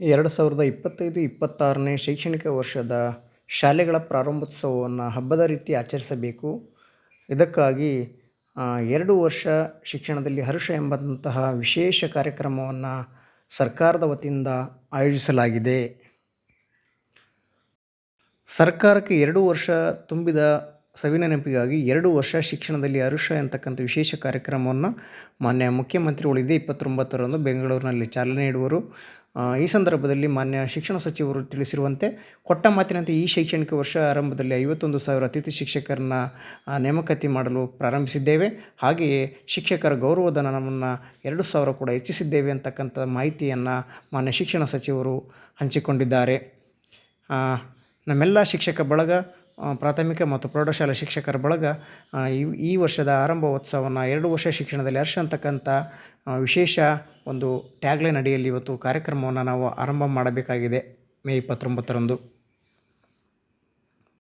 ಎರಡು ಸಾವಿರದ ಇಪ್ಪತ್ತೈದು ಇಪ್ಪತ್ತಾರನೇ ಶೈಕ್ಷಣಿಕ ವರ್ಷದ ಶಾಲೆಗಳ ಪ್ರಾರಂಭೋತ್ಸವವನ್ನು ಹಬ್ಬದ ರೀತಿ ಆಚರಿಸಬೇಕು. ಇದಕ್ಕಾಗಿ ಎರಡು ವರ್ಷ ಶಿಕ್ಷಣದಲ್ಲಿ ಹರ್ಷ ಎಂಬಂತಹ ವಿಶೇಷ ಕಾರ್ಯಕ್ರಮವನ್ನು ಸರ್ಕಾರದ ವತಿಯಿಂದ ಆಯೋಜಿಸಲಾಗಿದೆ. ಸರ್ಕಾರಕ್ಕೆ ಎರಡು ವರ್ಷ ತುಂಬಿದ ಸವಿನೆನಪಿಗಾಗಿ ಎರಡು ವರ್ಷ ಶಿಕ್ಷಣದಲ್ಲಿ ಅರುಷ ಎಂತಕ್ಕಂಥ ವಿಶೇಷ ಕಾರ್ಯಕ್ರಮವನ್ನು ಮಾನ್ಯ ಮುಖ್ಯಮಂತ್ರಿಗಳು ಇದೇ ಇಪ್ಪತ್ತೊಂಬತ್ತರಂದು ಬೆಂಗಳೂರಿನಲ್ಲಿ ಚಾಲನೆ ನೀಡುವರು. ಈ ಸಂದರ್ಭದಲ್ಲಿ ಮಾನ್ಯ ಶಿಕ್ಷಣ ಸಚಿವರು ತಿಳಿಸಿರುವಂತೆ ಕೊಟ್ಟ ಮಾತಿನಂತೆ ಈ ಶೈಕ್ಷಣಿಕ ವರ್ಷ ಆರಂಭದಲ್ಲಿ ಐವತ್ತೊಂದು ಸಾವಿರ ಅತಿಥಿ ಶಿಕ್ಷಕರನ್ನ ನೇಮಕಾತಿ ಮಾಡಲು ಪ್ರಾರಂಭಿಸಿದ್ದೇವೆ. ಹಾಗೆಯೇ ಶಿಕ್ಷಕರ ಗೌರವಧನವನ್ನು ಎರಡು ಸಾವಿರ ಕೂಡ ಹೆಚ್ಚಿಸಿದ್ದೇವೆ ಅಂತಕ್ಕಂಥ ಮಾಹಿತಿಯನ್ನು ಮಾನ್ಯ ಶಿಕ್ಷಣ ಸಚಿವರು ಹಂಚಿಕೊಂಡಿದ್ದಾರೆ. ನಮ್ಮೆಲ್ಲ ಶಿಕ್ಷಕ ಬಳಗ ಪ್ರಾಥಮಿಕ ಮತ್ತು ಪ್ರೌಢಶಾಲಾ ಶಿಕ್ಷಕರ ಬಳಗ ಈ ವರ್ಷದ ಆರಂಭೋತ್ಸವವನ್ನು ಎರಡು ವರ್ಷ ಶಿಕ್ಷಣದಲ್ಲಿ ಹರ್ಷ ಅಂತಕ್ಕಂಥ ವಿಶೇಷ ಒಂದು ಟ್ಯಾಗ್ಲೈನ್ ಅಡಿಯಲ್ಲಿ ಇವತ್ತು ಕಾರ್ಯಕ್ರಮವನ್ನು ನಾವು ಆರಂಭ ಮಾಡಬೇಕಾಗಿದೆ ಮೇ ಇಪ್ಪತ್ತೊಂಬತ್ತರಂದು.